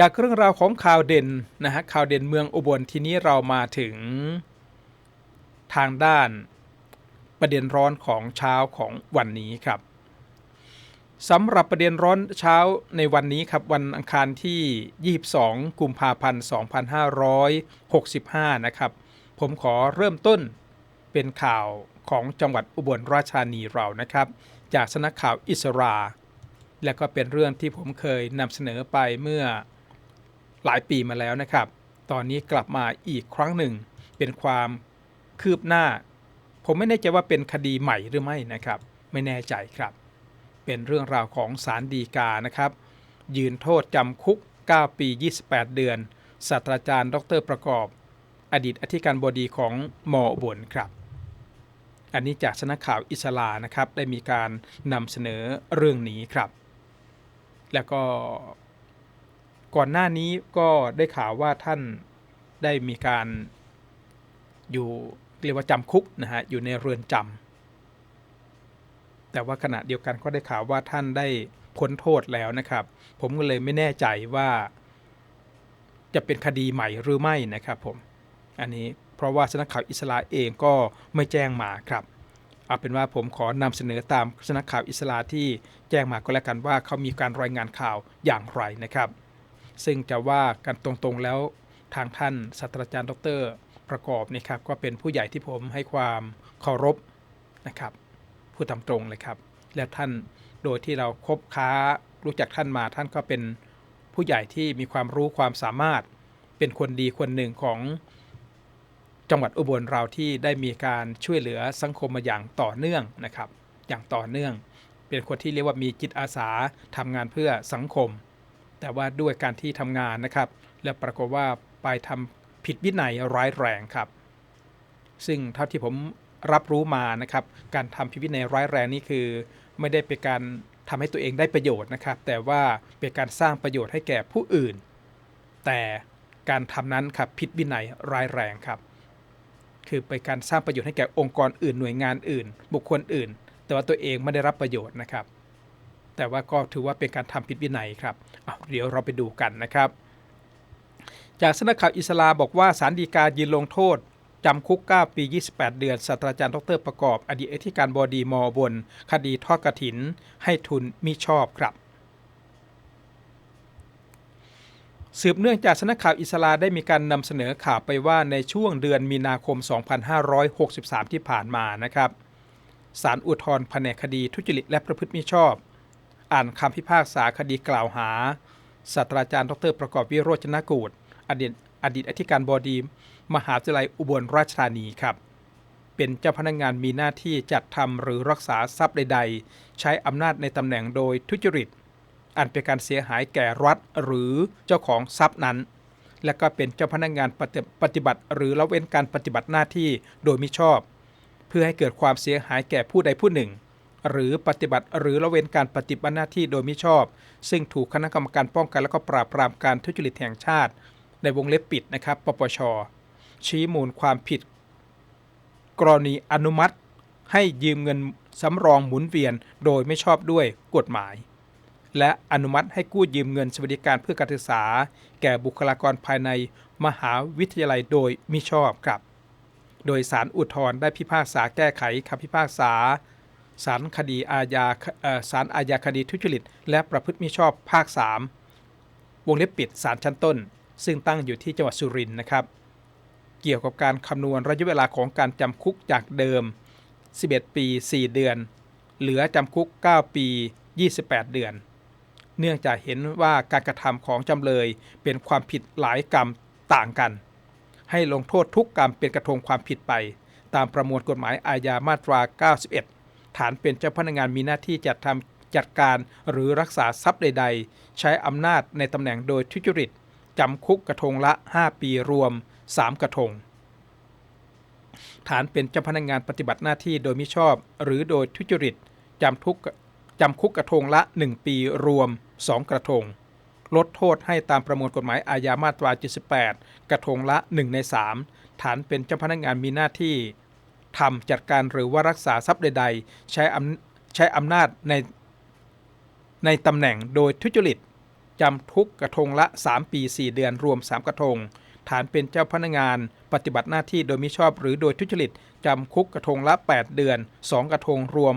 จากเรื่องราวของข่าวเด่นนะฮะข่าวเด่นเมืองอุบลทีนี้เรามาถึงทางด้านประเด็นร้อนของเช้าของวันนี้ครับสำหรับประเด็นร้อนเช้าในวันนี้ครับวันอังคารที่ 22 กุมภาพันธ์ 2565 นะครับ ผมขอเริ่มต้นเป็นข่าวของจังหวัดอุบลราชธานีเรานะครับ จากสนักข่าวอิสรา และก็เป็นเรื่องที่ผมเคยนำเสนอไปเมื่อ หลายปีมาแล้วนะครับ ตอนนี้กลับมาอีกครั้งหนึ่ง เป็นความคืบหน้า ผมไม่แน่ใจว่าเป็นคดีใหม่หรือไม่นะครับ ไม่แน่ใจครับ เป็นเรื่องราวของสารดีกานะครับ ยืนโทษจำคุก 9 ปี 28 เดือน ศาสตราจารย์ ดรประกอบ อดีตอธิการบดีของมอบนครับอันนี้จากสนักข่าวอิสลานะครับ ได้มีการนำเสนอเรื่องนี้ครับ แล้วก็ ก่อนหน้านี้ก็ได้ข่าวว่าท่านได้มีการอยู่เรียกว่าจำคุกนะฮะอยู่ในเรือนจำแต่ว่าขณะเดียวกันก็ได้ข่าวว่าท่านได้พ้นโทษแล้วนะครับ ผมก็เลยไม่แน่ใจว่าจะเป็นคดีใหม่หรือไม่นะครับผม อันนี้เพราะว่าสนักข่าวอิสราเองก็ไม่แจ้งมาครับ เอาเป็นว่าผมขอนำเสนอตามสนักข่าวอิสราที่แจ้งมาก็แล้วกันว่าเขามีการรายงานข่าวอย่างไรนะครับ ซึ่งจะว่ากันตรงๆแล้วทางท่านศาสตราจารย์ดร ประกอบนะครับก็เป็นผู้ใหญ่ที่ผมให้ความเคารพนะครับพูดตามตรงเลยครับ และท่านโดยที่เราคบค้ารู้จักท่านมาท่านก็เป็นผู้ใหญ่ที่มีความรู้ความสามารถเป็นคนดีคนหนึ่งของจังหวัดอุบลเราที่ได้มีการช่วยเหลือสังคมมาอย่างต่อเนื่องนะครับ อย่างต่อเนื่อง เป็นคนที่เรียกว่ามีจิตอาสาทำงานเพื่อสังคม แต่ว่าด้วยการที่ทำงานนะครับ และปรากฏว่าไปทำผิดวินัยร้ายแรงครับ ซึ่งเท่าที่ผมรับรู้มานะครับ การทำผิดวินัยร้ายแรงนี่คือ ไม่ได้เป็นการทำให้ตัวเองได้ประโยชน์นะครับ แต่ว่าเป็นการสร้างประโยชน์ให้แก่ผู้อื่น แต่การทำนั้นครับผิดวินัยร้ายแรงครับ คือเป็นการสร้างประโยชน์ให้แก่องค์กรอื่นหน่วยงานอื่น บุคคลอื่น แต่ว่าตัวเองไม่ได้รับประโยชน์นะครับ แต่ว่าก็ถือว่าเป็นการทำผิดวินัยครับเอาเดี๋ยวเราไปดูกันนะครับ จากสนักข่าวอิสลาบอกว่าสารดีกายืนลงโทษจำคุก 9 ปี 28 เดือนศาสตราจารย์ดรประกอบ อดีตอธิการบดีมอบน คดีทอดกระถิน ให้ทุนมิชอบครับ สืบเนื่องจากสนักข่าวอิสลาได้มีการนำเสนอข่าวไปว่าในช่วงเดือนมีนาคม 2563 ที่ผ่านมานะครับศาลอุทธรณ์แผนกคดีทุจริตและประพฤติมิชอบ อ่านคำพิพากษาคดีกล่าวหาศาสตราจารย์ดรประกอบวิโรจนกูลอดีตอดีตอธิการบดี มหาวิทยาลัยอุบลราชธานีครับ เป็นเจ้าพนักงงานมีหน้าที่จัดทำหรือรักษาทรัพย์ใด ๆ ใช้อำนาจในตำแหน่งโดยทุจริต อันเป็นการเสียหายแก่รัฐหรือเจ้าของทรัพย์นั้น และก็เป็นเจ้าพนักงานปฏิบัติ หรือละเว้นการปฏิบัติหน้าที่โดยมิชอบ เพื่อให้เกิดความเสียหายแก่ผู้ใดผู้หนึ่ง หรือปฏิบัติหรือละเว้นการปฏิบัติหน้าที่โดยมิชอบ ซึ่งถูกคณะกรรมการป้องกันและก็ปราบปรามการทุจริตแห่งชาติ ในวงเล็บปิดนะครับปปช ชี้มูลความผิด กรณีอนุมัติ ให้ยืมเงินสำรองหมุนเวียนโดยไม่ชอบด้วยกฎหมาย และอนุมัติให้กู้ยืมเงินสวัสดิการเพื่อการศึกษา แก่บุคลากรภายในมหาวิทยาลัยโดยมิชอบครับ โดยสารอุทธรณ์ได้พิพากษาแก้ไขคำพิพากษา ศาลคดีอาญาศาลอาญาคดีทุจริต และประพฤติมิชอบภาค 3 วงเล็บปิดศาลชั้นต้น ซึ่งตั้งอยู่ที่จังหวัดสุรินทร์นะครับ เกี่ยวกับการคำนวณระยะเวลาของการจำคุกจากเดิม 11 ปี 4 เดือน เหลือจำคุก 9 ปี 28 เดือน เนื่องจากเห็นว่าการกระทำของจำเลยเป็นความผิดหลายกรรมต่างกัน ให้ลงโทษทุกกรรมเป็นกระทงความผิดไป ตามประมวลกฎหมายอาญามาตรา 91 ฐานเป็นเจ้าพนักงานมีหน้าที่จัดทำจัดการหรือรักษาทรัพย์ใด ๆ ใช้อำนาจในตำแหน่งโดยทุจริตจำคุกกระทงละ 5 ปีรวม 3 กระทง ฐานเป็นเจ้าพนักงานปฏิบัติหน้าที่โดยมิชอบ หรือโดยทุจริตจำทุกจำคุกกระทงละ 1 ปีรวม 2 กระทง ลดโทษให้ตามประมวลกฎหมายอาญามาตรา 78 กระทงละ 1 ใน 3 ฐานเป็นเจ้าพนักงานมีหน้าที่ ทำจัดการหรือว่ารักษาทรัพย์ใด ๆ ใช้อำใช้อำนาจในในตำแหน่งโดยทุจริตจำคุกกระทงละ 3 ปี 4 เดือนรวม 3 กระทง ฐานเป็นเจ้าพนักงาน ปฏิบัติหน้าที่โดยมิชอบหรือโดยทุจริตจำคุกกระทงละ 8 เดือน 2 กระทงรวม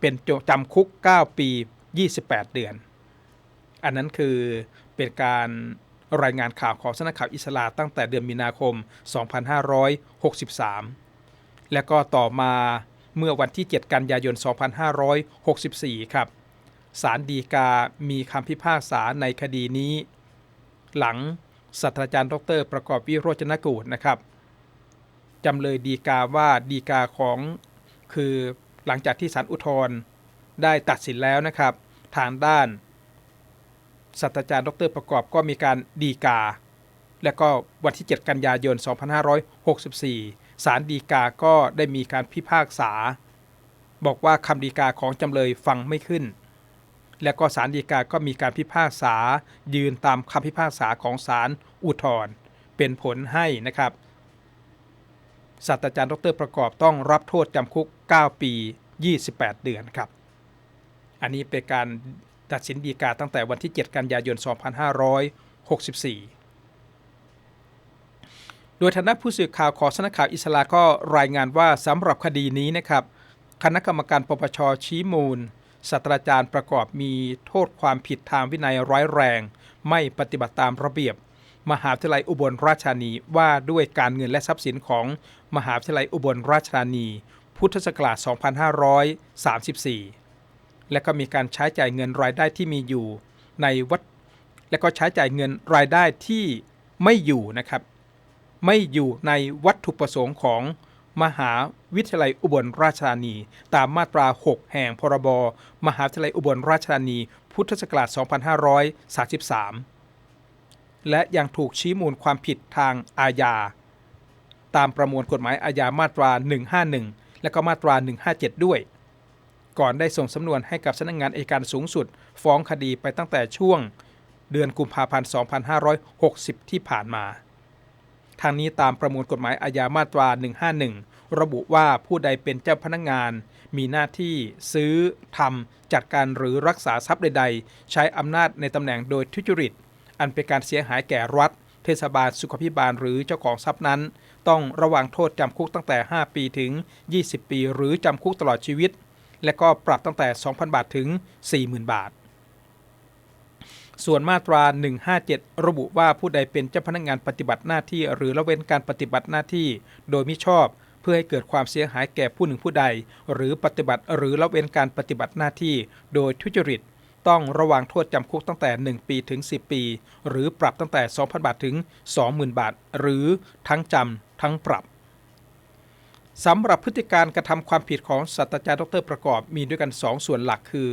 เป็นจำคุก 9 ปี 28 เดือน อันนั้นคือเป็นการรายงานข่าวของสำนักข่าวอิสลาตั้งแต่เดือนมีนาคม 2563 และก็ต่อมาเมื่อวันที่ 7 กันยายน 2564 ครับศาลฎีกามีคำพิพากษาในคดีนี้ หลังศาสตราจารย์ดร ประกอบวิโรจนกูลนะครับจำเลยดีกาว่าดีกาของคือหลังจากที่ศาลอุทธรณ์ได้ตัดสินแล้วนะครับ ทางด้านศาสตราจารย์ดร ประกอบก็มีการดีกา และก็วันที่ 7 กันยายน 2564 ศาลฎีกาก็ได้มีการพิพากษา บอกว่าคำฎีกาของจำเลยฟังไม่ขึ้น และก็ศาลฎีกาก็มีการพิพากษา ยืนตามคำพิพากษาของศาลอุทธรณ์เป็นผลให้นะครับศาสตราจารย์ดรประกอบต้องรับโทษจำคุก 9 ปี 28 เดือนครับ อันนี้เป็นการตัดสินฎีกาตั้งแต่วันที่ 7 กันยายน 2564 โดยฐานะผู้สื่อข่าวของสำนักข่าวอิสลาก็รายงานว่าสำหรับคดีนี้นะครับ คณะกรรมการปปชชี้มูลศาสตราจารย์ประกอบมีโทษความผิดทางวินัยร้ายแรง ไม่ปฏิบัติตามระเบียบ มหาวิทยาลัยอุบลราชธานีว่าด้วยการเงินและทรัพย์สินของมหาวิทยาลัยอุบลราชธานี พุทธศักราช 2534 และก็มีการใช้จ่ายเงินรายได้ที่มีอยู่ในวัด และก็ใช้จ่ายเงินรายได้ที่ไม่อยู่นะครับ ไม่อยู่ในวัตถุประสงค์ของมหาวิทยาลัยอุบลราชธานี ตามมาตรา 6 แห่งพรบ มหาวิทยาลัยอุบลราชธานี พุทธศักราช 2533 และยังถูกชี้มูลความผิดทางอาญา ตามประมวลกฎหมายอาญามาตรา 151 และก็มาตรา 157 ด้วย ก่อนได้ส่งสำนวนให้กับสำนักงงานอัยการสูงสุด ฟ้องคดีไปตั้งแต่ช่วง เดือนกุมภาพันธ์ 2560 ที่ผ่านมา ทางนี้ตามประมวลกฎหมายอาญามาตรา 151 ระบุว่าผู้ใดเป็นเจ้าพนักงาน มีหน้าที่ซื้อทำจัดการหรือรักษาทรัพย์ใด ๆ ใช้อำนาจในตำแหน่งโดยทุจริต อันเป็นการเสียหายแก่รัฐ เทศบาลสุขภิบาลหรือเจ้าของทรัพย์นั้น ต้องระวังโทษจำคุกตั้งแต่ 5 ปีถึง 20 ปี หรือจำคุกตลอดชีวิต และก็ปรับตั้งแต่ 2,000 บาทถึง 40,000 บาท ส่วนมาตรา 157 ระบุว่าผู้ใดเป็นเจ้าพนักงานปฏิบัติหน้าที่ หรือละเว้นการปฏิบัติหน้าที่ โดยมิชอบ เพื่อให้เกิดความเสียหายแก่ผู้หนึ่งผู้ใด หรือปฏิบัติหรือละเว้นการปฏิบัติหน้าที่ โดยทุจริต ต้องระวังโทษจำคุกตั้งแต่ 1 ปีถึง 10 ปี หรือปรับตั้งแต่ 2,000 บาทถึง 20,000 บาท หรือทั้งจำทั้งปรับสำหรับพฤติการกระทำความผิดของศาสตราจารย์ดรประกอบมีด้วยกัน 2 ส่วนหลักคือ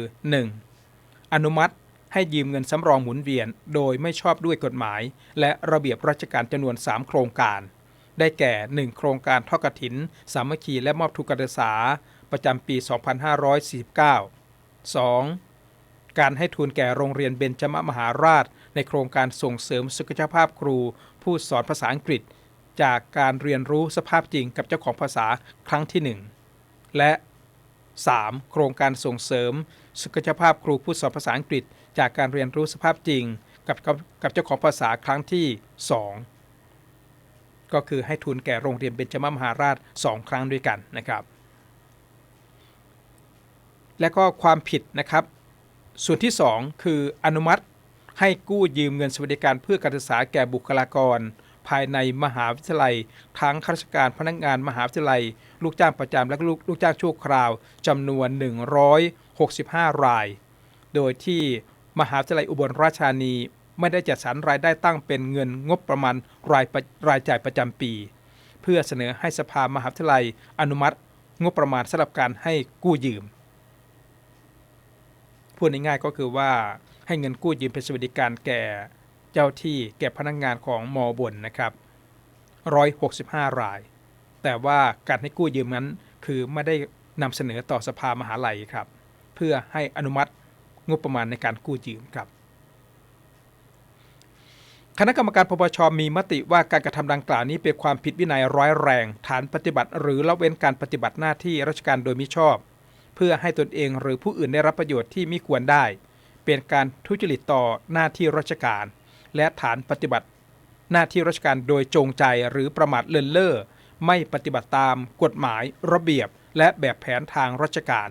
1. อนุมัติ ให้ยืมเงินสำรองหมุนเวียน โดยไม่ชอบด้วยกฎหมาย และระเบียบราชการจำนวน 3 โครงการ ได้แก่ 1. โครงการทอดกฐิน สามัคคีและมอบทุนการศึกษา ประจำปี 2549 2. การให้ทุนแก่โรงเรียนเบญจมมหาราช ในโครงการส่งเสริมศักยภาพครู ผู้สอนภาษาอังกฤษ จากการเรียนรู้สภาพจริงกับเจ้าของภาษาครั้งที่ 1 และ 3. โครงการส่งเสริมศักยภาพครูผู้สอนภาษาอังกฤษ จากการเรียนรู้สภาพจริงกับกับเจ้าของภาษาครั้งที่ 2 ก็คือให้ทุนแก่โรงเรียนเบญจมมหาราช 2 ครั้งด้วยกันนะครับ และก็ความผิดนะครับ ส่วนที่ 2 คืออนุมัติให้กู้ยืมเงินสวัสดิการเพื่อการศึกษาแก่บุคลากร ภายในมหาวิทยาลัย ทั้งข้าราชการพนักงานมหาวิทยาลัย ลูกจ้างประจำและลูกลูกจ้างชั่วคราวจำนวน 165 ราย โดยที่ มหาวิทยาลัยอุบลราชธานี ไม่ได้จัดสรรรายได้ตั้งเป็นเงินงบประมาณรายระรายจ่ายประจำปี เพื่อเสนอให้สภามหาวิทยาลัยอนุมัติ งบประมาณสำหรับการให้กู้ยืมพูดง่ายๆก็คือว่าให้เงินกู้ยืมเป็นสวัสดิการแก่เจ้าที่แก่พนักงงานของมอบนนะครับ 165 ราย แต่ว่าการให้กู้ยืมนั้นคือไม่ได้นำเสนอต่อสภามหาลัยครับ เพื่อให้อนุมัติ งบประมาณในการกู้ยืมครับ คณะกรรมการปปชมีมติว่าการกระทำดังกล่าวนี้เป็นความผิดวินัยร้ายแรง ฐานปฏิบัติ หรือละเว้นการปฏิบัติหน้าที่ราชการโดยมิชอบ เพื่อให้ตนเองหรือผู้อื่นได้รับประโยชน์ที่ม่ควรได้ เป็นการทุจริตต่อหน้าที่ราชการ และฐานปฏิบัติหน้าที่ราชการโดยจงใจหรือประมาทเลินเล่อไม่ปฏิบัติตามกฎหมายระเบียบ และแบบแผนทางราชการ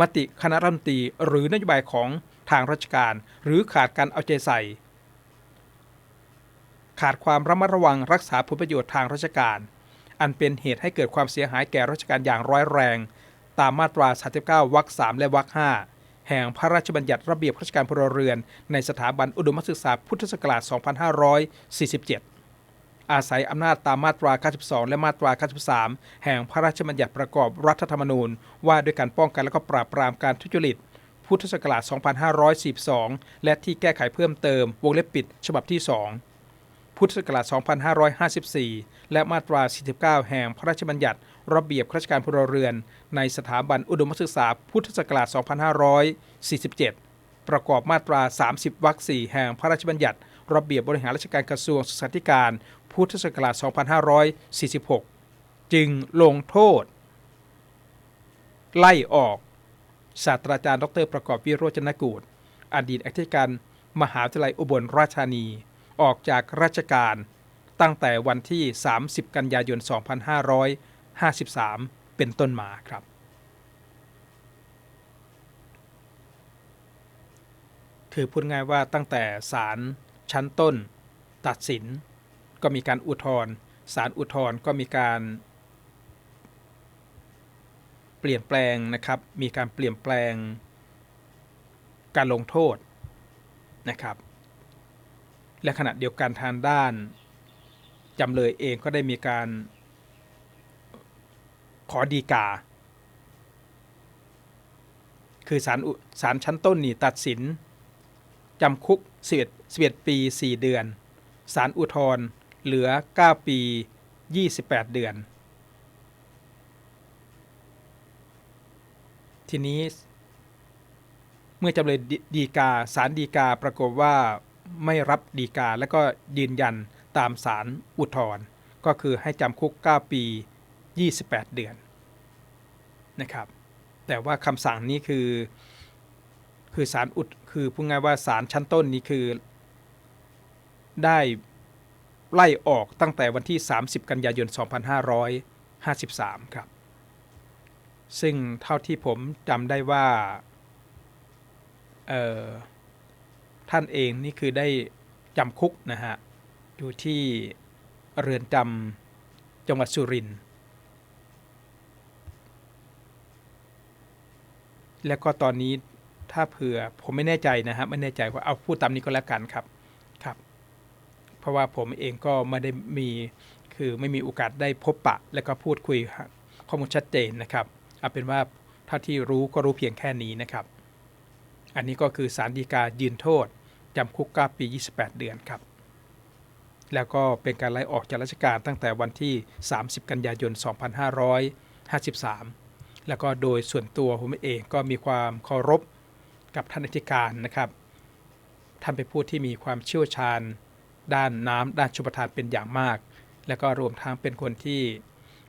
มติคณะรัฐมนตรีหรือนโยบายของทางราชการ หรือขาดการเอาใจใส่ ขาดความระมัดระวังรักษาผลประโยชน์ทางราชการ อันเป็นเหตุให้เกิดความเสียหายแก่ราชการอย่างร้ายแรง ตามมาตรา39วรรค3และวรรค5แห่งพระราชบัญญัติระเบียบราชการพลเรือน ในสถาบันอุดมศึกษาพุทธศักราช 2547 อาศัยอำนาจตามมาตรา 92 และมาตรา 93 แห่งพระราชบัญญัติประกอบรัฐธรรมนูญ ว่าด้วยการป้องกันและก็ปราบปรามการทุจริต พุทธศักราช 2542 และที่แก้ไขเพิ่มเติม วงเล็บปิด ฉบับที่ 2 พุทธศักราช 2554 และมาตรา 49 แห่งพระราชบัญญัติ ระเบียบราชการพลเรือน ในสถาบันอุดมศึกษา พุทธศักราช 2547ประกอบมาตรา 30 วรรค 4 แห่งพระราชบัญญัติ ระเบียบ บริหารราชการกระทรวงศึกษาธิการ พุทธศักราช 2546 จึงลงโทษ ไล่ออก ศาสตราจารย์ดรประกอบวิโรจนกูลอดีตอธิการมหาวิทยาลัยอุบลราชธานี ออกจากราชการตั้งแต่วันที่ 30 กันยายน 2553 เป็นต้นมาครับ คือพูดง่ายว่าตั้งแต่ศาลชั้นต้น ตัดสิน ก็มีการอุทธรณ์ศาลอุทธรณ์ก็มีการ เปลี่ยนแปลงนะครับ มีการเปลี่ยนแปลง การลงโทษนะครับ และขณะเดียวกันทางด้านจำเลยเองก็ได้มีการขอดีกา คือศาลอุศาลชั้นต้นนี่ตัดสินจำคุก11 11ปี 4 เดือน ศาลอุทธร์ เหลือ 9 ปี 28 เดือน ทีนี้ เมื่อจำเลยดีกาศาลดีกาปรากฏว่าไม่รับดีกาและก็ยืนยันตามศาลอุทธรณ์ก็คือให้จำคุก 9 ปี 28 เดือนนะครับ แต่ว่าคำสั่งนี้คือ คือศาลอุทคือพูดง่ายว่าศาลชั้นต้นนี้คือ ได้ ไล่ออกตั้งแต่วันที่ 30 กันยายน 2553 ครับ ซึ่งเท่าที่ผมจำได้ว่าท่านเองนี่คือได้จำคุกนะฮะ อยู่ที่เรือนจำจังหวัดสุรินทร์แล้วก็ตอนนี้ถ้าเผื่อผมไม่แน่ใจนะฮะไม่แน่ใจว่าเอาพูดตามนี้ก็แล้วกันครับครับ เพราะว่าผมเองก็ไม่ได้มีคือไม่มีโอกาสได้พบปะ แล้วก็พูดคุยข้อมูลชัดเจนนะครับเอาเป็นว่าถ้าที่รู้ก็รู้เพียงแค่นี้นะครับ อันนี้ก็คือสารดีกายืนโทษจำคุก9ปี 28 เดือนครับ แล้วก็เป็นการไล่ออกจากราชการตั้งแต่วันที่ 30 กันยายน 2553 แล้วก็โดยส่วนตัวผมเองก็มีความเคารพกับท่านอธิการนะครับท่านเป็นผู้ที่มีความเชี่ยวชาญ ด้านน้ำด้านชุปทานเป็นอย่างมาก แล้วก็รวมทั้งเป็นคนที่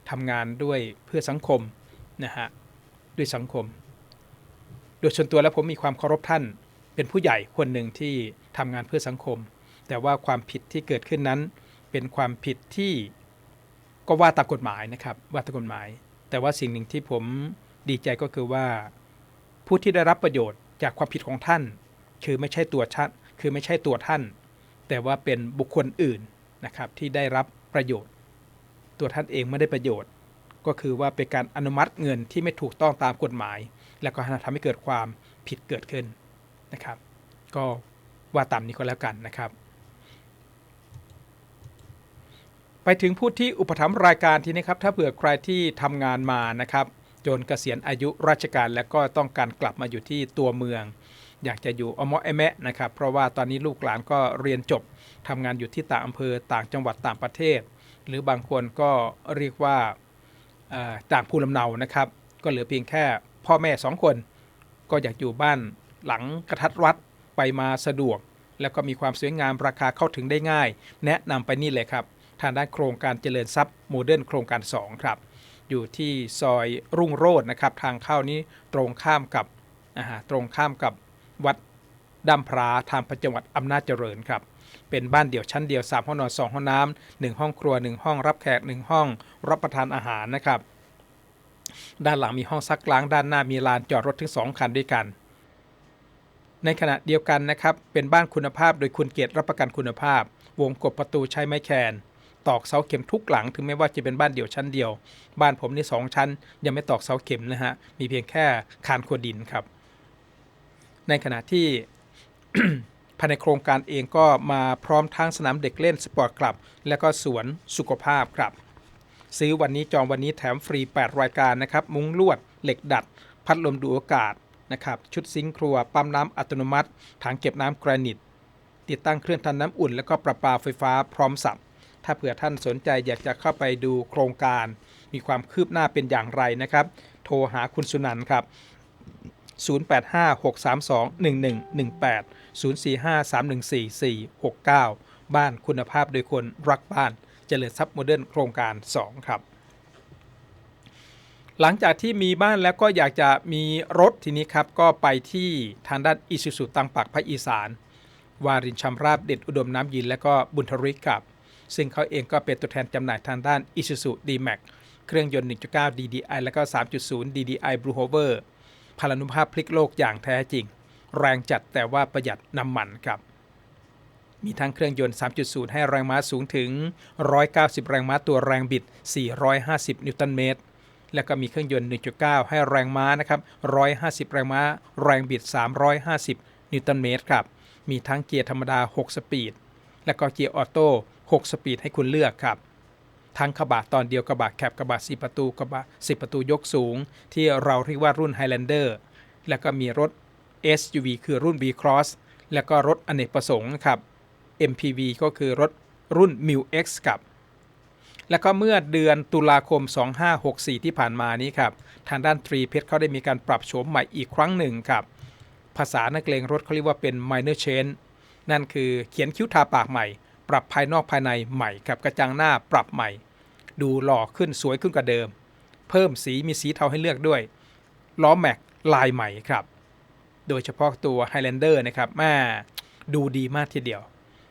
ทำงานด้วยเพื่อสังคมนะฮะด้วยสังคม โดยส่วนตัวแล้วผมมีความเคารพท่าน เป็นผู้ใหญ่คนหนึ่งที่ทำงานเพื่อสังคม แต่ว่าความผิดที่เกิดขึ้นนั้น เป็นความผิดที่ก็ว่าตามกฎหมายนะครับว่าตามกฎหมาย แต่ว่าสิ่งหนึ่งที่ผมดีใจก็คือว่า ผู้ที่ได้รับประโยชน์จากความผิดของท่าน คือไม่ใช่ตัวชัดคือไม่ใช่ตัวท่าน แต่ว่าเป็นบุคคลอื่นนะครับที่ได้รับประโยชน์ ตัวท่านเองไม่ได้ประโยชน์ ก็คือว่าเป็นการอนุมัติเงินที่ไม่ถูกต้องตามกฎหมาย แล้วก็ทำให้เกิดความผิดเกิดขึ้นนะครับ ก็ว่าตามนี้ก็แล้วกันนะครับ ไปถึงผู้ที่อุปถัมภ์รายการทีนี้ครับ ถ้าเผื่อใครที่ทำงานมานะครับจนเกษียณอายุราชการแล้วก็ต้องการกลับมาอยู่ที่ตัวเมือง อยากจะอยู่อมอแมะนะครับ เพราะว่าตอนนี้ลูกหลานก็เรียนจบทำงานอยู่ที่ต่างอำเภอต่างจังหวัดต่างประเทศ หรือบางคนก็เรียกว่าต่างภูมิลำเนานะครับ ก็เหลือเพียงแค่พ่อแม่สองคน ก็อยากอยู่บ้านหลังกระทัดรัดไปมาสะดวก แล้วก็มีความสวยงามราคาเข้าถึงได้ง่าย แนะนำไปนี่เลยครับ ทางด้านโครงการเจริญทรัพย์โมเดิร์นโครงการ 2 ครับ อยู่ที่ซอยรุ่งโรจน์นะครับ ทางเข้านี้ตรงข้ามกับตรงข้ามกับ วัดดำพร้าทางจังหวัดอำนาจเจริญครับ เป็นบ้านเดี่ยวชั้นเดียว 3 ห้องนอน 2 ห้องน้ำหนึ่งห้องครัว 1 ห้องรับแขก 1 ห้อง รับประทานอาหารนะครับ ด้านหลังมีห้องซักล้างด้านหน้ามีลานจอดรถถึง 2 คันด้วยกัน ในขณะเดียวกันนะครับ เป็นบ้านคุณภาพโดยคุณเกียรติรับประกันคุณภาพ วงกบประตูใช้ไม้แคนตอกเสาเข็มทุกหลังถึงแม้ว่าจะเป็นบ้านเดี่ยวชั้นเดียว บ้านผมนี่สองชั้น ยังไม่ตอกเสาเข็มนะฮะมีเพียงแค่คานควดินครับ ในขณะที่ ภายในโครงการเองก็มาพร้อมทั้งสนามเด็กเล่นสปอร์ตคลับ และก็สวนสุขภาพครับ ซื้อวันนี้จองวันนี้แถมฟรี 8 รายการนะครับ มุ้งลวด เหล็กดัด พัดลมดูอากาศนะครับชุดซิงค์ครัว ปั๊มน้ำอัตโนมัติ ถังเก็บน้ำแกรนิต ติดตั้งเครื่องทำน้ำอุ่น และก็ประปาไฟฟ้าพร้อมสับถ้าเผื่อท่านสนใจอยากจะเข้าไปดูโครงการ มีความคืบหน้าเป็นอย่างไรนะครับ โทรหาคุณสุนันท์ครับ 0856321118 045314469 บ้านคุณภาพโดยคนรักบ้านเจริญทรัพย์โมเดิร์นโครงการ 2 ครับ หลังจากที่มีบ้านแล้วก็อยากจะมีรถทีนี้ครับ ก็ไปที่ทางด้านอิสุสุตังปักภาคอีสาน วารินชำราบเด็ดอุดมน้ำยิน และก็บุญทริกครับ ซึ่งเขาเองก็เป็นตัวแทนจำหน่ายทางด้าน Isuzu D-Max เครื่องยนต์ 1.9 DDI และก็ 3.0 DDI Blue Hover พลานุภาพพลิกโลกอย่างแท้จริง แรงจัดแต่ว่าประหยัดน้ำมันครับ มีทั้งเครื่องยนต์ 3.0 ให้แรงม้าสูงถึง 190 แรงม้าตัวแรงบิด 450 นิวตันเมตร แล้วก็มีเครื่องยนต์ 1.9 ให้แรงม้านะครับ 150 แรงม้า แรงบิด 350 นิวตันเมตรครับ มีทั้งเกียร์ธรรมดา 6 สปีด และก็เกียร์ออโต้ 6 สปีดให้คุณเลือกครับ ทั้งกระบะตอนเดียวกระบะแคบกระบะ4ประตูกระบะ10 ประตูยกสูง ที่เราเรียกว่ารุ่น Highlander แล้วก็มีรถ SUV คือรุ่น V-Cross แล้วก็รถอเนกประสงค์ครับ MPV ก็คือรถรุ่น m i X ครับ แล้วก็เมื่อเดือนตุลาคม 2564 ที่ผ่านมานี้ครับ ทางด้านตรีเพชรเขาได้มีการปรับโฉมใหม่อีกครั้งหนึ่งครับ ภาษานักเลงรถเขาเรียกว่าเป็น minor change นั่นคือเขียนคิ้วทาปากใหม่ ปรับภายนอกภายในใหม่ครับ กระจังหน้าปรับใหม่ ดูหล่อขึ้นสวยขึ้นกว่าเดิม เพิ่มสีมีสีเทาให้เลือกด้วย ล้อแม็กลายใหม่ครับ โดยเฉพาะตัว Highlander นะครับแม่ดูดีมากทีเดียว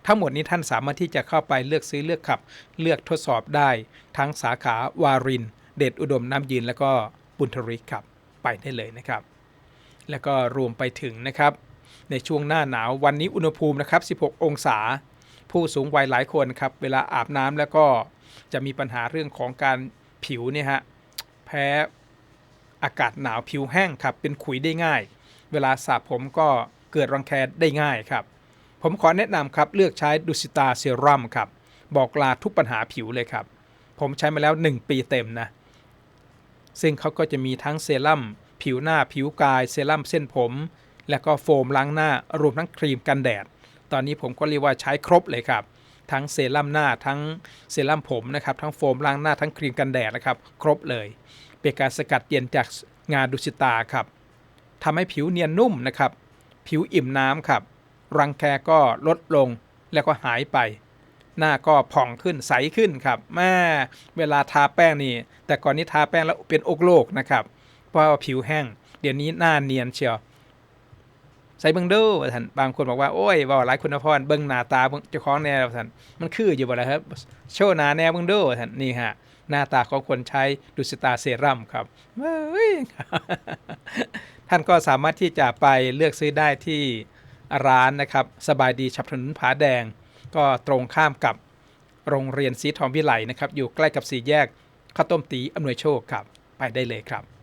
ทั้งหมดนี้ท่านสามารถที่จะเข้าไปเลือกซื้อเลือกขับ เลือกทดสอบได้ ทั้งสาขาวาริน เดชอุดมน้ำยืนแล้วก็บุญทริกครับไปได้เลยนะครับ แล้วก็รวมไปถึงนะครับ ในช่วงหน้าหนาววันนี้อุณหภูมินะครับ 16 องศา ผู้สูงวัยหลายคนครับ เวลาอาบน้ำแล้วก็ จะมีปัญหาเรื่องของการผิวเนี่ยฮะแพ้อากาศหนาวผิวแห้งครับเป็นขุยได้ง่าย เวลาสระผมก็เกิดรังแคได้ง่ายครับ ผมขอแนะนำครับเลือกใช้ดูสิตาเซรั่มครับบอกลาทุกปัญหาผิวเลยครับ ผมใช้มาแล้ว 1 ปีเต็มนะ ซึ่งเขาก็จะมีทั้งเซรั่มผิวหน้าผิวกายเซรั่มเส้นผม และก็โฟมล้างหน้ารวมทั้งครีมกันแดด ตอนนี้ผมก็เรียกว่าใช้ครบเลยครับ ทั้งเซรั่มหน้าทั้งเซรั่มผมนะครับทั้งโฟมล้างหน้าทั้งครีมกันแดดนะครับ ครบเลย เป็นการสกัดเย็นจากงาดุสิตาครับทำให้ผิวเนียนนุ่มนะครับ ผิวอิ่มน้ำครับ รังแคก็ลดลงแล้วก็หายไป หน้าก็ผ่องขึ้นใสขึ้นครับแม่เวลาทาแป้งนี่ แต่ก่อนนี้ทาแป้งแล้วเป็นอกโลกนะครับ เพราะว่าผิวแห้ง เดี๋ยวนี้หน้าเนียนเชียว ใส่เบิ้งดูท่านบางคนบอกว่าโอ้ยว่าหลายคุณพรเบิ้งหน้าตาเบิ่งเจ้าของแนวท่านมันคืออยู่บ่ล่ะครับ โชว์หน้าแนวเบิ้งดูท่านนี่ฮะหน้าตาของคนใช้ดุสิตาเซรั่มครับเฮ้ยท่านก็สามารถที่จะไปเลือกซื้อได้ที่ร้านนะครับ สบายดีฉับถนนผาแดง ก็ตรงข้ามกับโรงเรียนสีทองวิไลนะครับ อยู่ใกล้กับสี่แยกข้าวต้มตีอำนวยโชคครับ ไปได้เลยครับ